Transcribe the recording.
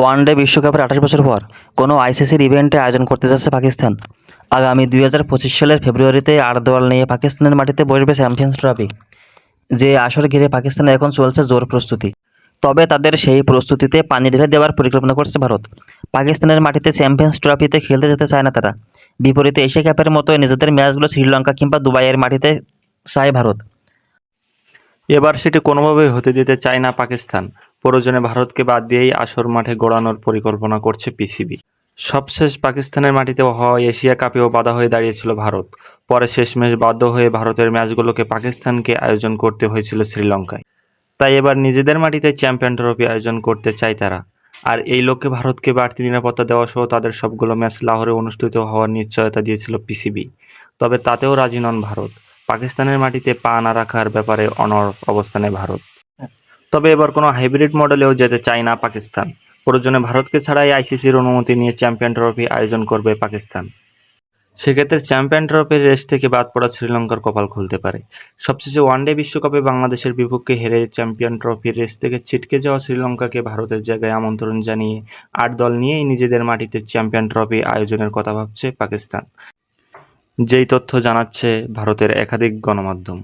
One day বিশ্বকাপের আঠাশ বছর পর কোনো আইসিসির ইভেন্টে আয়োজন করতে যাচ্ছে পাকিস্তান। আগামী দুই হাজার পঁচিশ সালের ফেব্রুয়ারিতে আট দল নিয়ে পাকিস্তানের মাটিতে বসবে চ্যাম্পিয়ন্স ট্রফি, যে আসর ঘিরে পাকিস্তানে এখন চলছে জোর প্রস্তুতি। তবে তাদের সেই প্রস্তুতিতে পানি ঢেলে দেওয়ার পরিকল্পনা করছে ভারত। পাকিস্তানের মাটিতে চ্যাম্পিয়ন্স ট্রফিতে খেলতে যেতে চায় না তারা। বিপরীতে এশিয়া কাপের মতো নিজেদের ম্যাচগুলো শ্রীলঙ্কা কিংবা দুবাইয়ের মাটিতে চায় ভারত। এবার সেটি কোনোভাবেই হতে দিতে চায় না পাকিস্তান। প্রয়োজনে ভারতকে বাদ দিয়েই আসর মাঠে গড়ানোর পরিকল্পনা করছে পিসিবি। সবশেষ পাকিস্তানের মাটিতে হওয়া এশিয়া কাপেও বাধা হয়ে দাঁড়িয়েছিল ভারত। পরে শেষ শেষমেশ বাধ্য হয়ে ভারতের ম্যাচগুলোকে পাকিস্তানকে আয়োজন করতে হয়েছিল শ্রীলঙ্কায়। তাই এবার নিজেদের মাটিতে চ্যাম্পিয়ন ট্রফি আয়োজন করতে চায় তারা। আর এই লক্ষ্যে ভারতকে বাড়তি নিরাপত্তা দেওয়া সহ তাদের সবগুলো ম্যাচ লাহোরে অনুষ্ঠিত হওয়ার নিশ্চয়তা দিয়েছিল পিসিবি। তবে তাতেও রাজি নন ভারত। পাকিস্তানের মাটিতে পা না রাখার ব্যাপারে অনড় অবস্থানে ভারত। তবে এবার কোনো হাইব্রিড মডেলেও যেতে চায় না পাকিস্তান। প্রয়োজনে ভারতকে ছাড়াই আইসিসির অনুমতি নিয়ে চ্যাম্পিয়ন ট্রফি আয়োজন করবে পাকিস্তান। সেক্ষেত্রে চ্যাম্পিয়ন ট্রফির রেস থেকে বাদ পড়া শ্রীলঙ্কার কপাল খুলতে পারে। সবশেষে ওয়ানডে বিশ্বকাপে বাংলাদেশের বিপক্ষে হেরে চ্যাম্পিয়ন ট্রফির রেস থেকে ছিটকে যাওয়া শ্রীলঙ্কাকে ভারতের জায়গায় আমন্ত্রণ জানিয়ে আট দল নিয়েই নিজেদের মাটিতে চ্যাম্পিয়ন ট্রফি আয়োজনের কথা ভাবছে পাকিস্তান। যেই তথ্য জানাচ্ছে ভারতের একাধিক গণমাধ্যম।